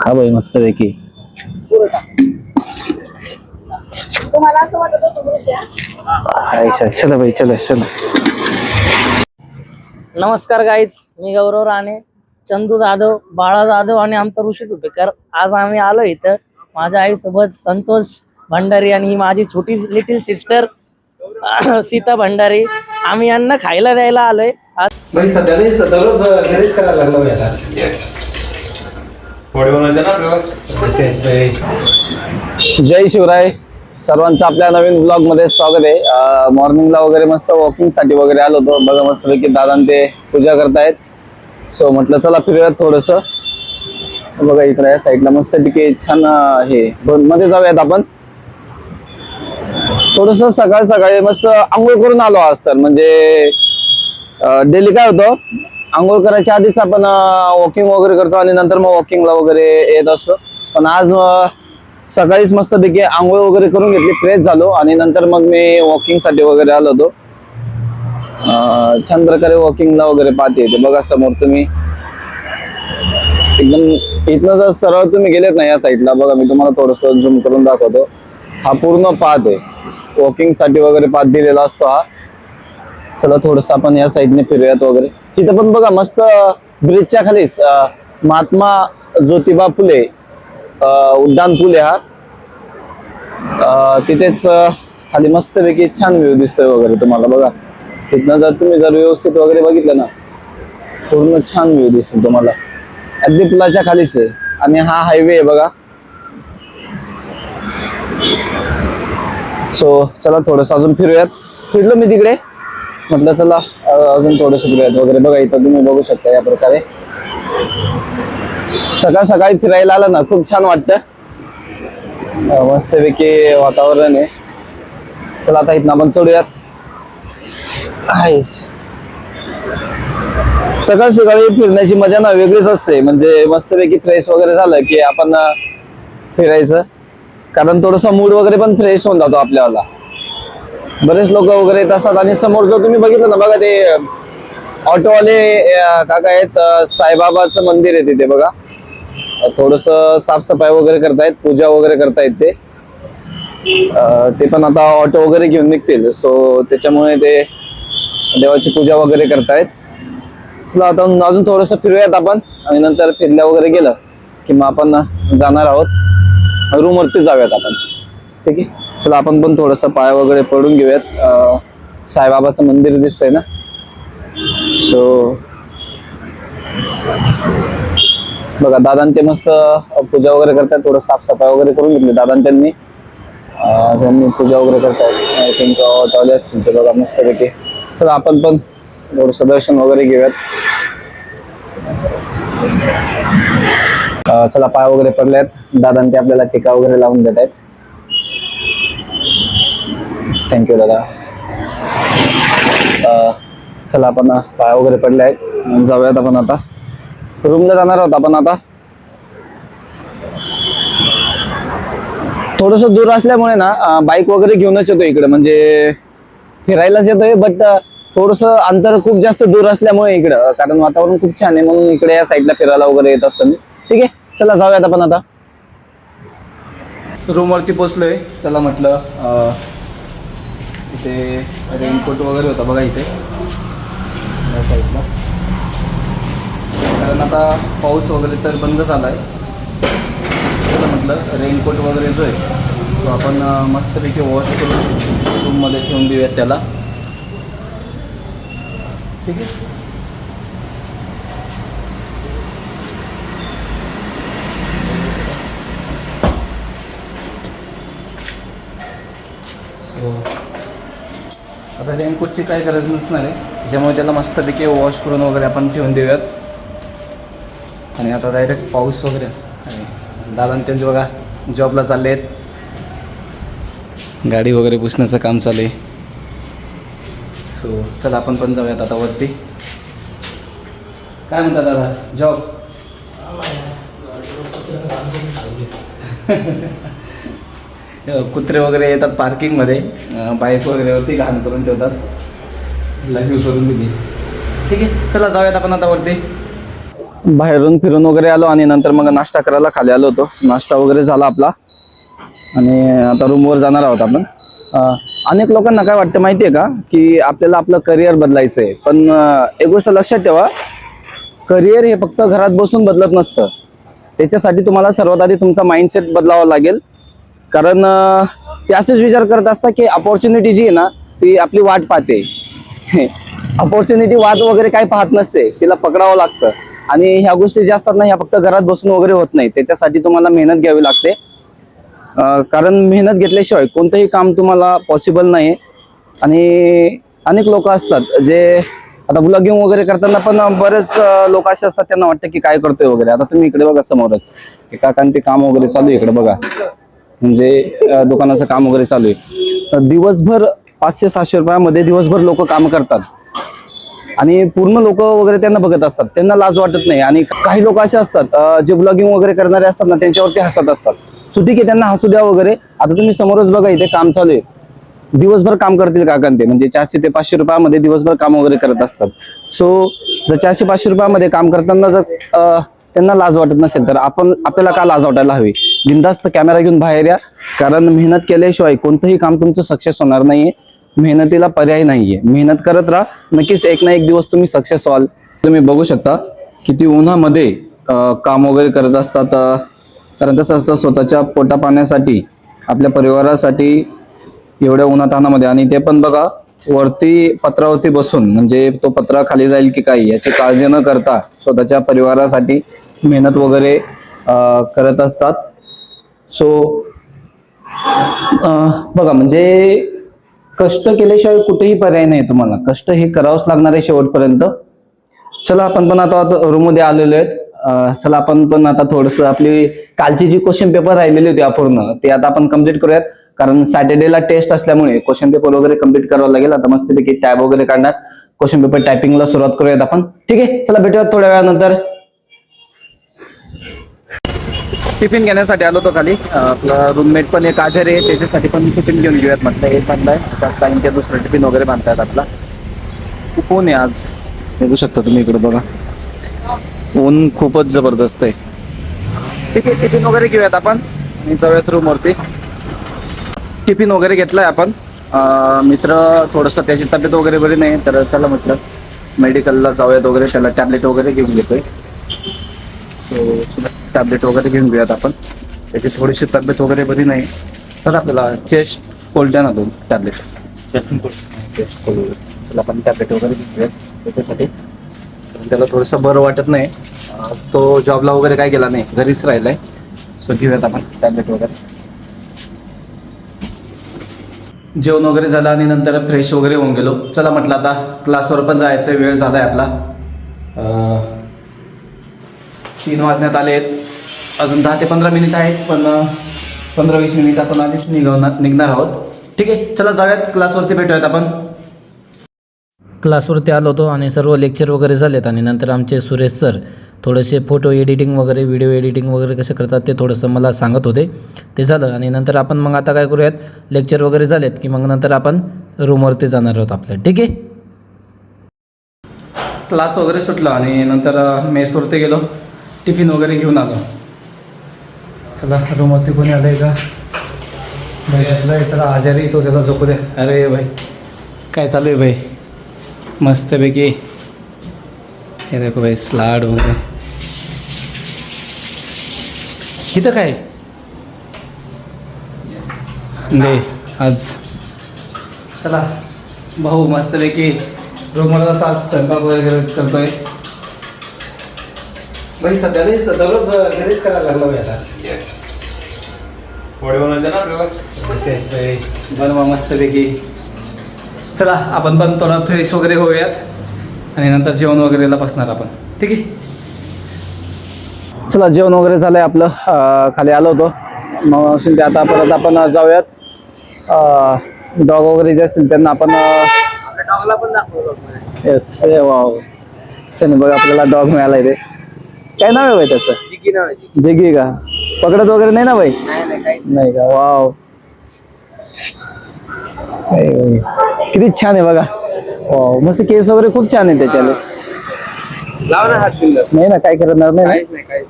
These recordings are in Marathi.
खा बाई मस्त पैकी तुम्हाला असं वाटत चलो बाई चलो चलो. नमस्कार गाईज मी गौरव राणे चंदू जाधव बाळा जाधव आणि आमचा ऋषी सुपेकर आज आम्ही आलो इथं. माझ्या आईसोबत संतोष भंडारी आणि ही माझी छोटी लिटिल सिस्टर सीता भंडारी. आम्ही यांना खायला द्यायला आलोय. आज भाई सध्या दररोज घरीच करायला लागलो आता वडे बनवायचे ना आपल्याला Yes, भाई. जय शिवराय. सर्वांचं आपल्या नवीन ब्लॉगमध्ये स्वागत आहे. मॉर्निंगला वगैरे मस्त वॉकिंगसाठी वगैरे आलो होतो. बघा मस्त पैकी दादा ते पूजा करतायत. सो म्हटलं चला फिरूयात थोडस. बघा इकडे या साईडला मस्त पैकी छान हे मध्ये जाऊयात आपण. थोडस सकाळी सकाळी मस्त आंघोळ करून आलो आज तर. म्हणजे डेली काय होतं? आंघोळ करायच्या आधीच आपण वॉकिंग वगैरे करतो आणि नंतर मग वॉकिंगला वगैरे येत असतो. पण आज सकाळीच मस्तपैकी आंघोळ वगैरे करून घेतली फ्रेश झालो आणि नंतर मग मी वॉकिंगसाठी वगैरे आलो होतो. छान प्रकारे वॉकिंगला वगैरे पाहते येते बघा समोर तुम्ही. एकदम इथनं जर सरळ तुम्ही गेलेत ना या साईडला बघा मी तुम्हाला थोडस झूम करून दाखवतो. हा पूर्ण पाथ आहे. वॉकिंगसाठी वगैरे पाथ दिलेला असतो हा. चला थोडस आपण या साईडने फिरूयात वगैरे. तिथं पण बघा मस्त ब्रिजच्या खालीच महात्मा ज्योतिबा फुले उड्डाण फुले हा. तिथेच खाली मस्त पैकी छान व्ह्यू दिसतोय वगैरे तुम्हाला बघा. तिथनं जर तुम्ही जर व्यवस्थित वगैरे बघितलं ना पूर्ण छान व्ह्यू दिसेल तुम्हाला. अगदी पुलाच्या खालीच आहे. आणि हा हायवे आहे बघा. सो चला थोडस अजून फिरूयात. फिरलो मी तिकडे. म्हटलं चला अजून थोडस फिरूयात वगैरे. बघा इथं तुम्ही बघू शकता या प्रकारे. सकाळ सकाळी फिरायला आलं ना खूप छान वाटतं. मस्तपैकी वातावरण आहे. चला आता इथनं आपण चढूयात. सकाळ सकाळी फिरण्याची मजा ना वेगळीच असते. म्हणजे मस्तपैकी फ्रेश वगैरे झालं की आपण फिरायचं. कारण थोडस मूड वगैरे पण फ्रेश होऊन जातो आपल्याला. बरेच लोक वगैरे येत असतात. आणि समोर जर तुम्ही बघितलं ना बघा ते ऑटोवाले अं, काका आहेत साईबाबाचं मंदिर आहे तिथे बघा. थोडस साफसफाई वगैरे करतायत पूजा वगैरे करतायत ते. ते पण आता ऑटो वगैरे घेऊन निघतील. सो त्याच्यामुळे ते देवाची पूजा वगैरे करतायत. चला आता अजून थोडस फिरूयात आपण. आणि नंतर फिरल्या वगैरे गेलं की मग आपण जाणार आहोत. रूम वरती जाऊयात आपण. ठीक आहे? चला आपण पण थोडस पाय वगैरे पडून घेऊयात. साईबाबाचं मंदिर दिसतंय ना? सो बघा दादान ते मस्त पूजा वगैरे करतात थोडं साफसफाई वगैरे करून घेतली दादान त्यांनी त्यांनी पूजा वगैरे करतात आय थिंक असतील ते बघा मस्त पैकी चला आपण पण थोडस दर्शन वगैरे घेऊयात. चला पाय वगैरे पडल्यात दादा ते आपल्याला टीका वगैरे लावून देत आहेत थँक्यू दादा. चला आपण पाय वगैरे पडले आहेत. जाऊयात आपण आता. रूमला जाणार आहोत आपण आता. थोडस दूर असल्यामुळे ना बाईक वगैरे घेऊनच येतो इकडे. म्हणजे फिरायलाच येतोय बट थोडस अंतर खूप जास्त दूर असल्यामुळे इकडं. कारण वातावरण खूप छान आहे म्हणून इकडे या साईडला फिरायला वगैरे येत असतो मी. ठीक आहे चला जाऊयात आपण आता. रूमवरती पोचलोय चला म्हटलं तिथे रेनकोट वगैरे होता बघा इथे. या साईडला कारण आता पाऊस वगैरे तर बंद झाला आहे म्हटलं रेनकोट वगैरे जो आहे तो आपण मस्तपैकी वॉश करून रूममध्ये ठेवून देऊयात त्याला. ठीक आहे? सो आता रेनकोटची काय गरज नसणार आहे. त्याच्यामुळे त्याला मस्तपैकी वॉश करून वगैरे आपण ठेवून देऊयात. आणि आता डायरेक्ट पाऊस वगैरे. आणि दादा आणि त्यांचे बघा जॉबला चालले आहेत गाडी वगैरे पुसण्याचं काम चालू आहे. सो चला आपण पण जाऊयात आता वरती. काय म्हणता दादा? जॉब कुत्रे वगैरे येतात पार्किंगमध्ये. बाईक वगैरेवरती घाण करून ठेवतात. लग्न करून दिली. ठीक आहे चला जाऊयात आपण आता वरती. बाहेरून फिरून वगैरे आलो आणि नंतर मग नाश्ता करायला खाली आलो होतो. नाश्ता वगैरे झाला आपला. आणि आता रूमवर जाणार आहोत आपण. अनेक लोकांना काय वाटतं माहितीये का? की आपल्याला आपलं करिअर बदलायचं आहे पण एक गोष्ट लक्षात ठेवा. करिअर हे फक्त घरात बसून बदलत नसतं. त्याच्यासाठी तुम्हाला सर्वात आधी तुमचा माइंडसेट बदलावा लागेल. कारण ते असेच विचार करत असतात की अपॉर्च्युनिटी जी आहे ना ती आपली वाट पाहते. अपॉर्च्युनिटी वाद वगैरे काही पाहत नसते. तिला पकडावं लागतं. आणि ह्या गोष्टी ज्या असतात ना ह्या फक्त घरात बसून वगैरे होत नाही. त्याच्यासाठी तुम्हाला मेहनत घ्यावी लागते. कारण मेहनत घेतल्याशिवाय कोणतंही काम तुम्हाला पॉसिबल नाही. आणि अनेक लोक असतात जे आता ब्लॉगिंग वगैरे करताना पण बरेच लोक असे असतात त्यांना वाटतं की काय करतोय वगैरे. आता तुम्ही इकडे बघा समोरच. एका ते काम वगैरे चालू आहे इकडे बघा. म्हणजे दुकानाचं काम वगैरे चालू आहे. तर दिवसभर पाचशे सहाशे रुपयामध्ये दिवसभर लोक काम करतात. आणि पूर्ण लोक वगैरे त्यांना बघत असतात. त्यांना लाज वाटत नाही. आणि काही लोक असे असतात जे ब्लॉगिंग वगैरे करणारे असतात ना त्यांच्यावरती हसत असतात. सुटी की त्यांना हसू द्या वगैरे. आता तुम्ही समोरच बघा इथे काम चालू आहे. दिवसभर काम करतील काकां ते. म्हणजे चारशे ते पाचशे रुपयामध्ये दिवसभर काम वगैरे करत असतात. सो जर चारशे पाचशे रुपयामध्ये काम करताना जर त्यांना लाज वाटत नसेल तर आपण आपल्याला का लाज वाटायला हवी? बिंदास्त कॅमेरा घेऊन बाहेर या कारण मेहनत केल्याशिवाय कोणतंही काम तुमचं सक्सेस होणार नाहीये. मेहनतीला पर्याय नाहीये. मेहनत करत राहा. नक्कीच एक ना एक दिवस तुम्ही सक्सेस व्हाल. तुम्ही बघू शकता किती उन्हामध्ये काम वगैरे करत असतात कारण कसं असतं स्वतःच्या पोटा पाण्यासाठी आपल्या परिवारासाठी एवढ्या उन्हातानामध्ये. आणि ते पण बघा वरती पत्रावरती बसून म्हणजे तो पत्रा खाली जाईल की काही याची काळजी न करता स्वतःच्या परिवारासाठी मेहनत वगैरे करत असतात. सो बघा म्हणजे कष्ट केल्याशिवाय कुठेही पर्याय नाही तुम्हाला. कष्ट हे करावंच लागणार आहे शेवटपर्यंत. चला आपण पण आता रूममध्ये आलेलो आहेत. चला आपण पण आता थोडस आपली कालची जी क्वेश्चन पेपर राहिलेली होती अपूर्ण ते आता आपण कंप्लीट करूयात. कारण सॅटर्डेला टेस्ट असल्यामुळे क्वेश्चन पेपर वगैरे कंप्लीट करावं लागेल. आता मस्तपैकी टॅब वगैरे काढणार. क्वेश्चन पेपर टायपिंगला सुरुवात करूयात आपण. ठीक आहे? चला भेटूयात थोड्या वेळानंतर. टिफिन घेण्यासाठी आलो होतो खाली. आपला रूममेट पण एक आजारी आहे त्याच्यासाठी पण टिफिन घेऊन घेऊयात म्हटलं. एक बांधलाय त्यात टाइमचे दुसरं टिफिन वगैरे बांधतायत आपला. खूप ऊन आहे आज? बघू शकता तुम्ही इकडे बघा. ऊन खूपच जबरदस्त आहे. ठीक आहे टिफिन वगैरे घेऊयात आपण. आणि जाऊयात रूमवरती टिफिन वगैरे घेतलाय आपण. मित्र थोडंसं त्याची तब्येत वगैरे बरी नाही तर चला म्हटलं मेडिकलला जाऊयात वगैरे त्याला टॅबलेट वगैरे घेऊन घेतोय. सो टॅबलेट वगैरे घेऊन घेऊयात आपण. त्याची थोडीशी तब्येत वगैरे बरी नाही. तर आपल्याला चेस्ट कोल्ड द्या ना दोन टॅबलेट. चेस्ट कोल्ड चला आपण टॅबलेट वगैरे घेऊन घेऊयात त्याच्यासाठी. त्याला थोडंसं बरं वाटत नाही. तो जॉबला वगैरे काय गेला नाही घरीच राहिलाय. सो घेऊयात आपण टॅबलेट वगैरे. जेवण वगैरे झालं आणि नंतर फ्रेश वगैरे होऊन गेलो. चला म्हटलं आता क्लासवर पण जायचं वेळ झाला आहे आपला तीन वाजण्यात आले आहेत. अजून दहा ते पंधरा मिनिट आहेत पण पंधरा वीस मिनिट आपण आधीच निघवणार निघणार आहोत. ठीक आहे चला जाऊयात. क्लासवरती भेटूयात आपण. क्लासवरती आलो होतो आणि सर्व लेक्चर वगैरे झालेत आणि नंतर आमचे सुरेश सर थोडेसे फोटो एडिटिंग वगैरे व्हिडिओ एडिटिंग वगैरे कसे करतात ते थोडंसं मला सांगत होते. ते झालं आणि नंतर आपण मग आता काय करूयात? लेक्चर वगैरे झालेत की मग नंतर आपण रूमवरती जाणार आहोत आपल्या ठीक आहे? क्लास वगैरे सुटला आणि नंतर मेसवरती गेलो. टिफिन वगैरे घेऊन आलो. चला रूमवरती कोणी आलंय का? भाई चला आजारी तो त्याला झोपू दे. अरे भाई काय चालू आहे भाई? मस्तपैकी. हे देखो भाई स्लाड वगैरे इथं काय? दे आज. चला भाऊ मस्तपैकी रूमला आज स्वयंपाक वगैरे करतोय. भाई सध्या दररोज घरीच करायला लागलो आता. वडे बनवायचे ना आपल्याला? येस बनवा मस्तपैकी. चला आपण पण थोडं फ्रेश वगैरे होऊयात. आणि नंतर जेवण वगैरेला बसणार आपण. ठीक आहे? चला जेवण वगैरे झालंय आपलं. खाली आलो होतो. मग शिंदे आता परत आपण जाऊयात. डॉग वगैरे जे असतील त्यांना आपण डॉगला पण दाखवतो येस वाव त्याने बघा आपल्याला डॉग मिळाला इथे काय नाव आहे भाई त्याचं? जिगी का? पकडत वगैरे नाही ना भाई? नाही नाही काही नाही. का? वाव किती छान आहे बघा. मस्त केस वगैरे खूप छान आहे त्याच्याले. लाव ना हात बिंदर नाही ना काय करणार नाही? काहीच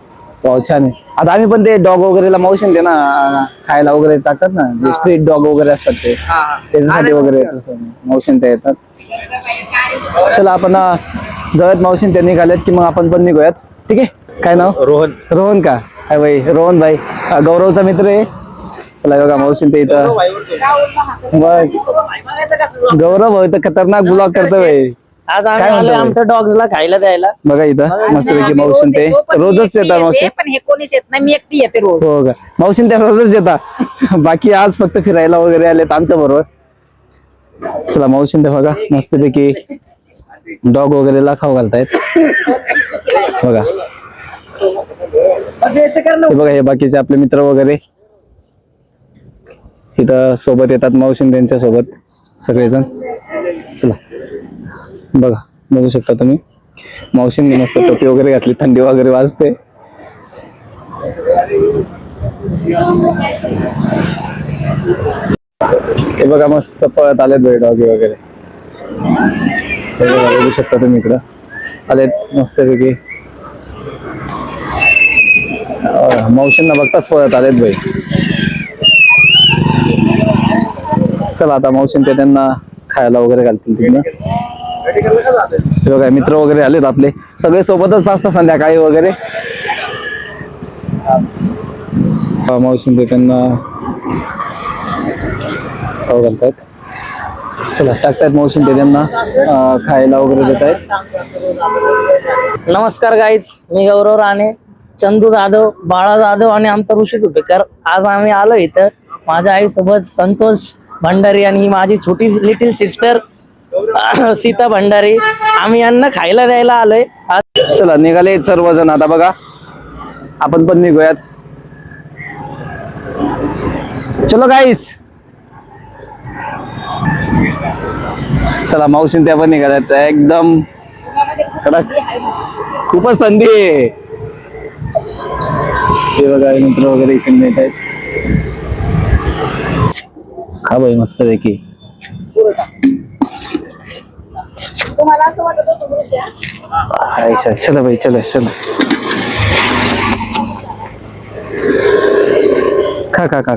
हो छान आहे. आता आम्ही पण ते डॉग वगैरेला मावशीन ते ना खायला वगैरे टाकतात ना जे स्ट्रीट डॉग वगैरे असतात ते. हा हा. त्याच्यासाठी वगैरे मावशीन ते येतात. चला आपण अं, जाऊयात मावशीन ते निघालेत की मग आपण पण निघूयात. ठीक आहे? काय नाव? रोहन. रोहन का? काय भाई रोहन भाई. अं, गौरवचा मित्र आहे. चला बघा मावशीन ते इथं. बघ गौरव भाऊ तर खतरनाक ब्लॉग करतो आज काय आम्ही म्हणतो आलोय बाई? आमच्या डॉग्सला खायला द्यायला. बघा इथं मस्तपैकी मावशीन ते रोजच येतात मावशी. पण हे कोणीच येत नाही मी एकटी येते रोज. हो का? मावशीन त्या रोजच येतात बाकी आज फक्त फिरायला वगैरे आलेत आमच्या बरोबर. चला मावशीन ते बघा मस्तपैकी डॉग वगैरेला खाऊ घालतायत. बघा. हे बघा हे बाकीचे आपले मित्र वगैरे. इथं सोबत येतात मावशीन त्यांच्यासोबत सगळेजण. चला. बघा बघू शकता तुम्ही. मावशींनी मस्त टोपी वगैरे घातली थंडी वगैरे वाजते. हे बघा मस्त पळत आलेत बघ डॉगी वगैरे. हे बघा बघू शकता तुम्ही इकडं. आलेत मस्तपैकी. पैकी मावशींना बघताच पळत आलेत बाई. चला आता मावशीन ते त्यांना खायला वगैरे घालतील तिकडं बघा मित्र वगैरे आलेत आपले. सगळे सोबतच असतात संध्याकाळी वगैरे. हा, मावशीन ते त्यांना खाऊ घालतात चला टाकतायत मावशी ते त्यांना खायला वगैरे देत आहेत नमस्कार गाईज मी गौरव राणे चंदू जाधव बाळा जाधव आणि आमचा ऋषी तुपेकर आज आम्ही आलो इथं. माझ्या आईसोबत संतोष भंडारी आणि ही माझी छोटी लिटिल सिस्टर सीता भंडारी. आम्ही यांना खायला द्यायला आलोय. चला निघाले सर्वजण आता बघा. आपण पण निघूयात. चलो गाईस चला मावशीन त्या पण निघाल्यात एकदम कडक. खूपच थंडी आहे. ते बघा मित्र वगैरे इकडे येत आहेत. खा बाई मस्त पैकी तुम्हाला असं वाटत होतं तुम्ही द्या. आयशा चलो भाई चलो चलो. खा खा खा.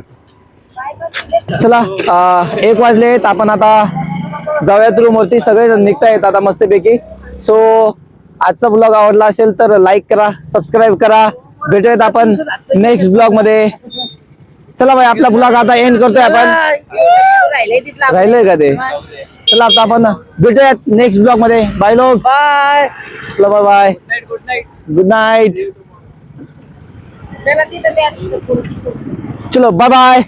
चला अं, एक वाजलेत आपण आता जाऊयात रूम वरती. सगळे जण निघतायत आता मस्तपैकी. सो आजचा ब्लॉग आवडला असेल तर लाईक करा सबस्क्राईब करा. भेटूयात आपण नेक्स्ट ब्लॉगमध्ये. चला भाई आपला ब्लॉग आता एंड करतोय आपण. राहिलंय का ते? चला आता आपण भेटूयात नेक्स्ट ब्लॉगमध्ये. बाय लोक. बाय चला बाय बाय गुड नाईट चला तिथं द्या चलो बाय बाय